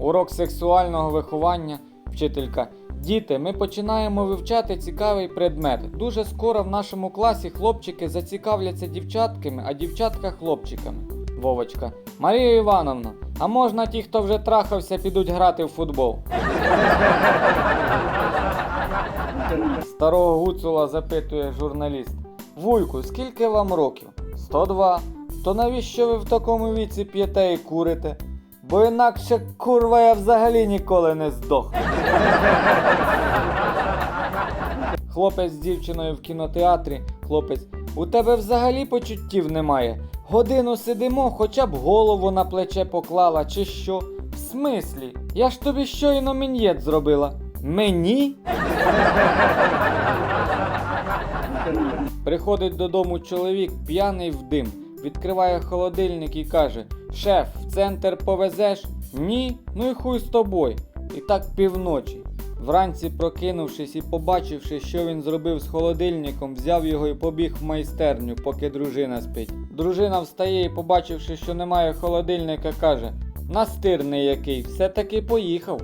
Урок сексуального виховання. Вчителька. Діти, ми починаємо вивчати цікавий предмет. Дуже скоро в нашому класі хлопчики зацікавляться дівчатками, а дівчатка хлопчиками. Вовочка. Марія Івановна, а можна ті, хто вже трахався, підуть грати в футбол? Старого гуцула запитує журналіст. Вуйку, скільки вам років? 102. То навіщо ви в такому віці п'єте і курите? Бо інакше курва я взагалі ніколи не здох. Хлопець з дівчиною в кінотеатрі. Хлопець, у тебе взагалі почуттів немає. Годину сидимо, хоча б голову на плече поклала, чи що? В смислі? Я ж тобі щойно мін'єт зробила. Мені? Приходить додому чоловік, п'яний в дим, відкриває холодильник і каже: Шеф, в центр повезеш? Ні, ну і хуй з тобою. І так півночі. Вранці, прокинувшись і побачивши, що він зробив з холодильником, взяв його і побіг в майстерню, поки дружина спить. Дружина встає і, побачивши, що немає холодильника, каже: Настирний який, все-таки поїхав.